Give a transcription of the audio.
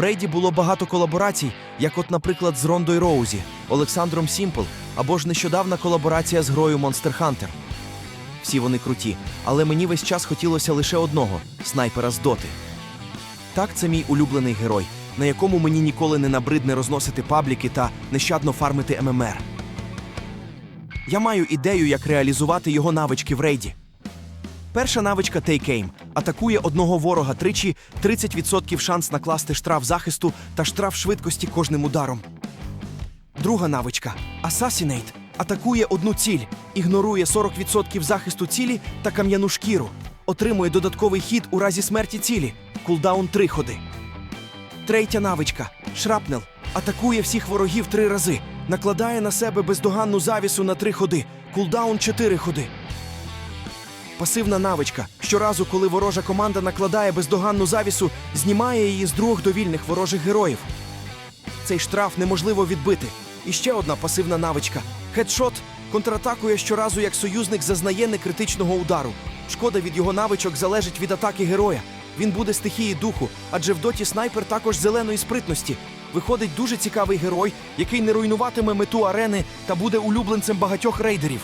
В рейді було багато колаборацій, як от, наприклад, з Рондою Роузі, Олександром Сімпл або ж нещодавна колаборація з грою Monster Hunter. Всі вони круті, але мені весь час хотілося лише одного снайпера з доти. Так, це мій улюблений герой, на якому мені ніколи не набридне розносити пабліки та нещадно фармити ММР. Я маю ідею, як реалізувати його навички в рейді. Перша навичка Take Aim. Атакує одного ворога тричі, 30% шанс накласти штраф захисту та штраф швидкості кожним ударом. Друга навичка Assassinate. атакує одну ціль, ігнорує 40% захисту цілі та кам'яну шкіру. Отримує додатковий хід у разі смерті цілі. Кулдаун 3 ходи. Третя навичка Шрапнел. Атакує всіх ворогів три рази. Накладає на себе бездоганну завісу на три ходи. Кулдаун 4 ходи. Пасивна навичка. Щоразу, коли ворожа команда накладає бездоганну завісу, знімає її з двох довільних ворожих героїв. Цей штраф неможливо відбити. І ще одна пасивна навичка. Хедшот контратакує щоразу, як союзник зазнає некритичного удару. Шкода від його навичок залежить від атаки героя. Він буде стихії духу, адже в доті снайпер також зеленої спритності. Виходить дуже цікавий герой, який не руйнуватиме мету арени та буде улюбленцем багатьох рейдерів.